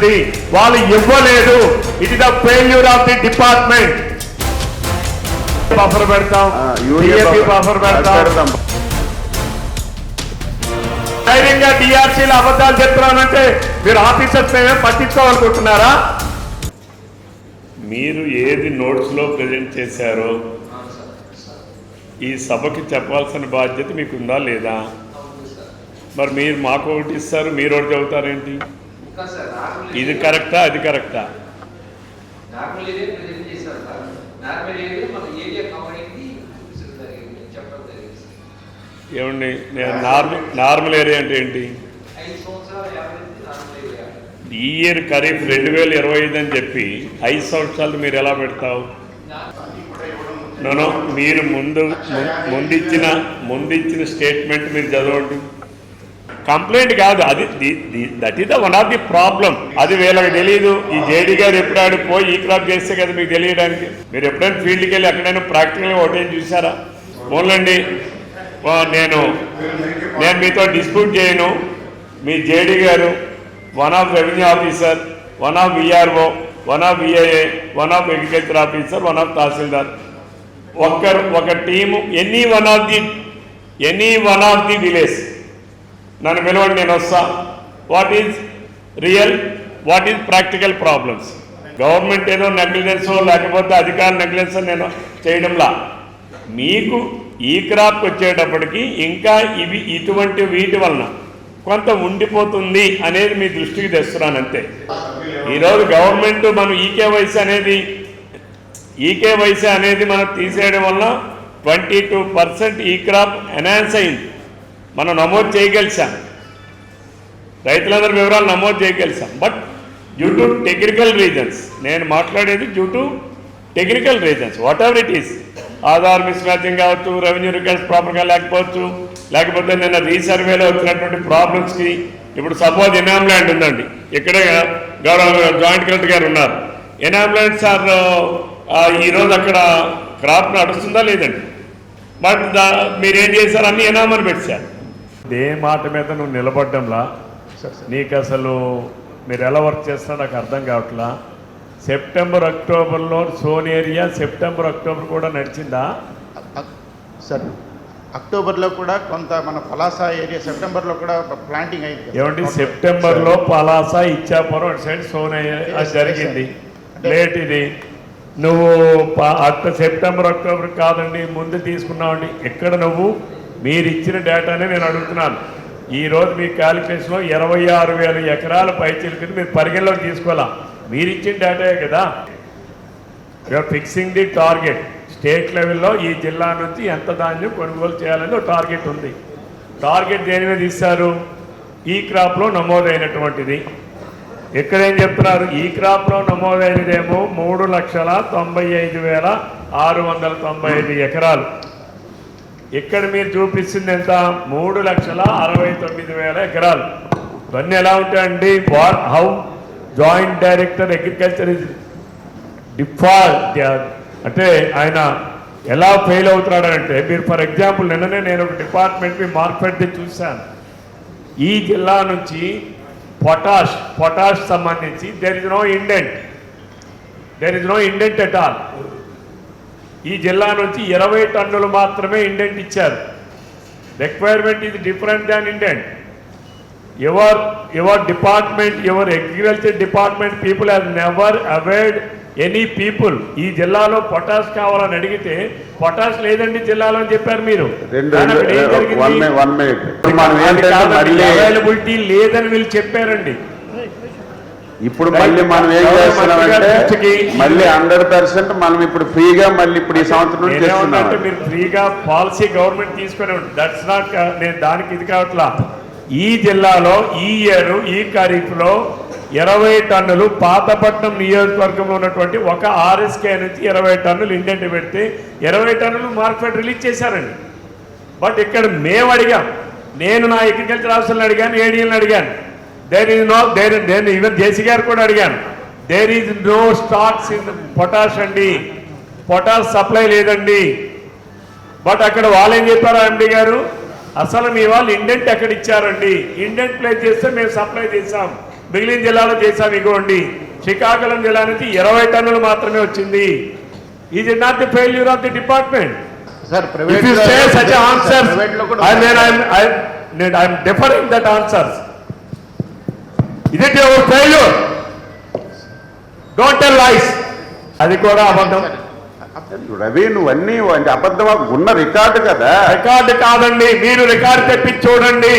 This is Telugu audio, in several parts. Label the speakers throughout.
Speaker 1: ఉన్నది. వాళ్ళు ఇవ్వలేదు. It is the failure of the department buffer పెడతాం. బఫర్ పెడతాం. ధైర్యంగా డిఆర్సీలు అబద్ధాలు చెప్తున్నానంటే మీరు ఆఫీసర్స్ మేమే పట్టించుకోవాలనుకుంటున్నారా? మీరు ఏది నోట్స్లో ప్రజెంట్ చేశారో ఈ సభకి చెప్పాల్సిన బాధ్యత మీకు ఉందా లేదా? మరి మీరు మాకు ఒకటి ఇస్తారు మీరు ఒకటి చెబుతారేంటి? ఇది కరెక్టా? అది కరెక్టా. ఏమండి? నేను నార్మల్ నార్మల్ ఏరియా అంటే ఏంటి? ఈ ఇయర్ ఖరీఫ్ రెండు వేల ఇరవై ఐదు అని చెప్పి ఐదు సంవత్సరాలు మీరు ఎలా పెడతావు? నో మీరు ముందు ముందిచ్చిన ముందిచ్చిన స్టేట్మెంట్ మీరు చదవండి. కంప్లైంట్ కాదు. అది that is the one of the problem అది వీళ్ళకి తెలియదు ఈ జేడీ గారు ఎప్పుడాడు పోయి ఈ క్రాప్ చేస్తే కదా మీకు తెలియడానికి. మీరు ఎప్పుడైనా ఫీల్డ్కి వెళ్ళి ఎక్కడైనా ప్రాక్టికల్గా ఒకటేం చూసారా? ఓన్లండి నేను నేను మీతో డిస్ప్యూట్ చేయను. మీ జేడీ గారు one of revenue officer one of VRO one of VIA one of agriculture officer one of tahsildar ఒక్కరు ఒక team any one of the any one of the village నన్ను పిలవండి నేను వస్తా. What is real what is practical problems government ఏదో నెగ్లిజెన్స్ లేకపోతే అధికార నెగ్లిజెన్స్ నేను చేయడంలా. మీకు ఈ క్రాప్ వచ్చేటప్పటికి ఇంకా ఇవి ఇటువంటి వీటి వలన కొంత ఉండిపోతుంది అనేది మీ దృష్టికి తెస్తున్నాను అంతే. ఈరోజు గవర్నమెంట్ మనం ఈకేవైసీ అనేది ఈకేవైసీ అనేది మనం తీసేయడం వల్ల ట్వంటీ టూ పర్సెంట్ ఈ క్రాప్ ఎన్హాన్స్ అయింది. మనం నమోదు చేయగలిసాం. రైతులందరి వివరాలు నమోదు చేయగలిసాం. But due to technical reasons నేను మాట్లాడేది due to technical reasons whatever it is Aadhaar mismatching కావచ్చు రెవెన్యూ రికార్డ్స్ ప్రాపర్గా లేకపోవచ్చు లేకపోతే నిన్న రీసర్వేలో వచ్చినటువంటి ప్రాబ్లమ్స్కి ఇప్పుడు సపోజ్ ఎనామ్ ల్యాండ్ ఉందండి. ఇక్కడే గౌరవ జాయింట్ కలెక్టర్ గారు ఉన్నారు. ఎనామ్ ల్యాండ్ సార్ ఈరోజు అక్కడ క్రాప్ నడుస్తుందా లేదండి? బట్ మీరేం చేశారు? అన్ని ఎనామని పెట్టారు. ఏ మాట మీద నువ్వు నిలబడ్డంలా? నీకు అసలు మీరు ఎలా వర్క్ చేస్తారో నాకు అర్థం కావట్లా? సెప్టెంబర్ అక్టోబర్లో సోన్ ఏరియా సెప్టెంబర్ అక్టోబర్ కూడా నడిచిందా?
Speaker 2: సార్ అక్టోబర్లో కూడా కొంత మన పలాస ఏరియా సెప్టెంబర్లో కూడా ప్లాంటింగ్ అయింది.
Speaker 1: ఏమండి? సెప్టెంబర్లో పలాస ఇచ్చాపురం అటు సైడ్ సోన్ జరిగింది. లేట్ ఇది. నువ్వు అక్ట సెప్టెంబర్ అక్టోబర్ కాదండి ముందు తీసుకున్నావండి. ఎక్కడ నువ్వు? మీరు ఇచ్చిన డేటానే నేను అడుగుతున్నాను. ఈరోజు మీ క్యాలిక్యులేషన్లో ఇరవై ఆరు వేల ఎకరాల పైచీలకి మీరు పరిగణలోకి తీసుకోవాలా? మీరు ఇచ్చిన డేటాయే కదా. You're fixing the target state లెవెల్లో ఈ జిల్లా నుంచి ఎంత ధాన్యం కొనుగోలు చేయాలని ఒక టార్గెట్ ఉంది. టార్గెట్ దేని మీద ఇస్తారు? ఈ క్రాప్లో నమోదైనటువంటిది. ఇక్కడ ఏం చెప్తున్నారు? ఈ క్రాప్లో నమోదైనదేమో మూడు లక్షల తొంభై ఐదు వేల ఆరు వందల తొంభై ఐదు ఎకరాలు. ఇక్కడ మీరు చూపిస్తుంది ఎంత? మూడు లక్షల అరవై తొమ్మిది వేల ఎకరాలు. ఇవన్నీ ఎలా ఉంటాయండి? For how joint director agriculture is default. అంటే ఆయన ఎలా ఫెయిల్ అవుతున్నాడంటే మీరు ఫర్ ఎగ్జాంపుల్ నిన్ననే నేను ఒక డిపార్ట్మెంట్ని మార్క్ చూశాను. ఈ జిల్లా నుంచి పొటాష్ పొటాష్ సంబంధించి there is no indent there is no indent at all ఈ జిల్లా నుంచి ఇరవై టన్నులు మాత్రమే ఇండెంట్ ఇచ్చారు. రిక్వైర్మెంట్ ఇది different than indent your your department your agriculture department people have never avoid any people ఈ జిల్లాలో పొటాష్ కావాలని అడిగితే పొటాష్ లేదండి జిల్లాలో అని చెప్పారు మీరు. అవైలబిలిటీ లేదని వీళ్ళు చెప్పారండి.
Speaker 3: ఇప్పుడు మళ్ళీ మనం ఏం చేస్తున్నామంటే మళ్ళీ హండ్రెడ్ పర్సెంట్ మనం ఇప్పుడు ఫ్రీగా మళ్ళీ ఇప్పుడు ఈ సంవత్సరం నుంచి
Speaker 1: నేనేమంటే
Speaker 3: చేస్తున్నాం
Speaker 1: మీరు ఫ్రీగా పాలసీ గవర్నమెంట్ తీసుకునే దట్స్ నాట్ నేను దానికి ఇది కావట్లా. ఈ జిల్లాలో ఈ ఇయర్ ఈ ఖరీఫ్లో ఇరవై టన్నులు పాతపట్నం నియోజకవర్గంలో ఉన్నటువంటి ఒక ఆర్ఎస్కే నుంచి ఇరవై టన్నులు ఇండెంట్ పెడితే ఇరవై టన్నులు మార్కెట్ రిలీజ్ చేశారండి. బట్ ఇక్కడ మేము అడిగాం. నేను నా అగ్రికల్చర్ ఆఫీసర్ని అడిగాను ఏడీఎల్ని అడిగాను. దేర్ ఈజ్ నో దేర్ నేను ఈవెన్ జేసీ గారు కూడా అడిగాను there is no stocks in potash అండి. పొటాష్ సప్లై లేదండి. బట్ అక్కడ వాళ్ళు ఏం చెప్పారు ఎండి గారు? అసలు మీ వాళ్ళు ఇండెంట్ ఎక్కడ ఇచ్చారండి? ఇండెంట్ ప్లేస్ చేస్తే మేము సప్లై చేసాం మిగిలిన జిల్లాలో చేసాం ఇగోండి. శ్రీకాకుళం జిల్లా నుంచి ఇరవై టన్నులు మాత్రమే వచ్చింది. ఇది not the failure of the department
Speaker 2: sir
Speaker 1: If
Speaker 2: private
Speaker 1: you say such answers,
Speaker 2: ప్రైవేట్లో కూడా
Speaker 1: I mean, I'm, I'm, need- I'm deferring that answers. Is it your failure? Don't tell lies. అది కూడా అబద్ధం.
Speaker 3: రవి నువ్వన్నీ అంటే అబద్ధమా? ఉన్న రికార్డు కదా.
Speaker 1: రికార్డు కాదండి మీరు రికార్డు తెప్పించి చూడండి.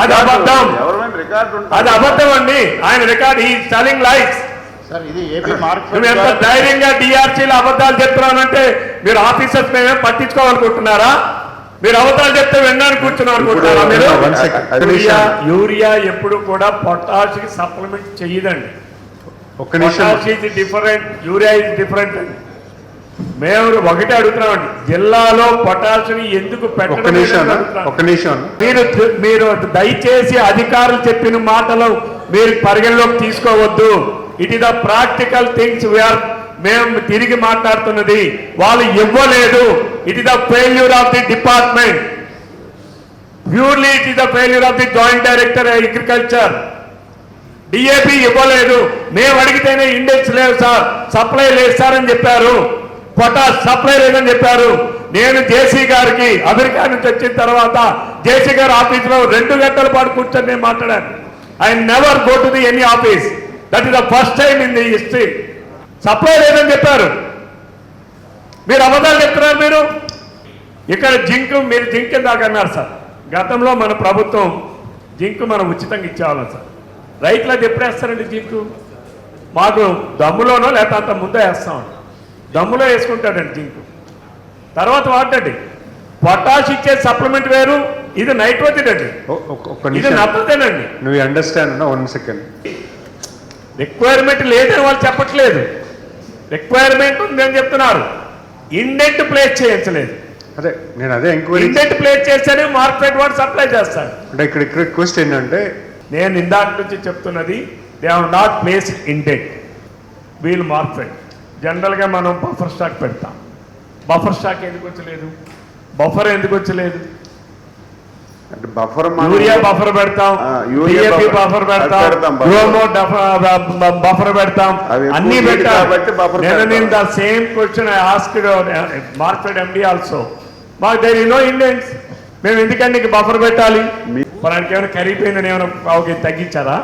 Speaker 1: అది అబద్ధం.
Speaker 3: ఎవరైనా రికార్డు
Speaker 1: అది అబద్ధం అండి ఆయన రికార్డ్ ఈ టెలింగ్ లైఫ్
Speaker 2: ఇది
Speaker 1: ఎంత ధైర్యంగా డిఆర్సీలో అబద్ధాలు చెప్తున్నానంటే మీరు ఆఫీసర్స్ మేమేం పట్టించుకోవాలనుకుంటున్నారా? మీరు అబద్ధాలు చెప్తే వినడానికి కూర్చున్నాం అనుకుంటున్నారా మీరు?
Speaker 3: One second.
Speaker 1: యూరియా యూరియా ఎప్పుడు కూడా పొటాష్ సప్లిమెంట్ చేయదండి. ఇది డిఫరెంట్ యూరియా ఇది డిఫరెంట్ అండి. మేము ఒకటే అడుగుతున్నామండి జిల్లాలో పొటాషిని ఎందుకు
Speaker 4: నిమిషం.
Speaker 1: మీరు మీరు దయచేసి అధికారులు చెప్పిన మాటలు మీరు పరిగణలోకి తీసుకోవద్దు. It is the practical things we're మేము తిరిగి మాట్లాడుతున్నది వాళ్ళు ఇవ్వలేదు. It is the failure of the department purely it is the failure of the joint director agriculture DAP ఇవ్వలేదు. మేము అడిగితేనే ఇండెక్స్ లేవు సార్. సప్లై లేదు సార్ అని చెప్పారు. పొటాష్ సప్లై లేదని చెప్పారు. నేను జేసీ గారికి అమెరికా నుంచి వచ్చిన తర్వాత జేసీ గారి ఆఫీస్లో రెండు గంటల పాటు కూర్చొని నేను మాట్లాడాను. I never go to the any office that is the first time in the history supply లేదని చెప్పారు. మీరు అబద్ధాలు చెప్తున్నారు మీరు? ఇక్కడ జింక్ మీరు జింక్ దాకా అన్నారు సార్. గతంలో మన ప్రభుత్వం జింక్ మనం ఉచితంగా ఇచ్చేవాళ్ళం సార్. రైతులకు ఎప్పుడు వేస్తారండి జింకు? మాకు దమ్ములోనో లేకపోతే అంత ముందే వేస్తామండి దమ్ములో వేసుకుంటాడండి జింకు. తర్వాత వాడండి పొటాష్ ఇచ్చే సప్లిమెంట్ వేరు ఇది నైట్రోజన్ అండి ఇది
Speaker 4: నిమిషం.
Speaker 1: నత్రజనండి.
Speaker 4: నువ్వు అండర్స్టాండ్ వన్ సెకండ్
Speaker 1: రిక్వైర్మెంట్ లేదని వాళ్ళు చెప్పట్లేదు. రిక్వైర్మెంట్ ఉందని చెప్తున్నారు. ఇండెంట్ ప్లేస్ చేయించలేదు.
Speaker 4: అదే నేను అదే ఎంక్వైరీ
Speaker 1: ఇండెంట్ ప్లేస్ చేస్తేనే మార్కెట్ వాడు సప్లై చేస్తాడు
Speaker 4: అంటే ఇక్కడ ఇక్కడ రిక్వెస్ట్ ఏంటంటే
Speaker 1: నేను ఇందాక నుంచి చెప్తున్నది they have not place indent will market జనరల్గా మనం బఫర్ స్టాక్ పెడతాం. బఫర్ స్టాక్ ఎందుకు వచ్చలేదు? బఫర్ ఎందుకు వచ్చలేదు?
Speaker 3: అంటే బఫర్
Speaker 1: యూరియా బఫర్ పెడతాం
Speaker 3: యూరియా బఫర్.
Speaker 1: పెడతాం. గ్రోమో బఫర్ పెడతాం. అన్ని పెట్టాం నేను the same question I asked market MD also మాకు దర్ నో ఇండియన్స్ మేము ఎందుకంటే బఫర్ పెట్టాలి?
Speaker 3: మీ-
Speaker 1: మనకి ఏమైనా తగ్గించారా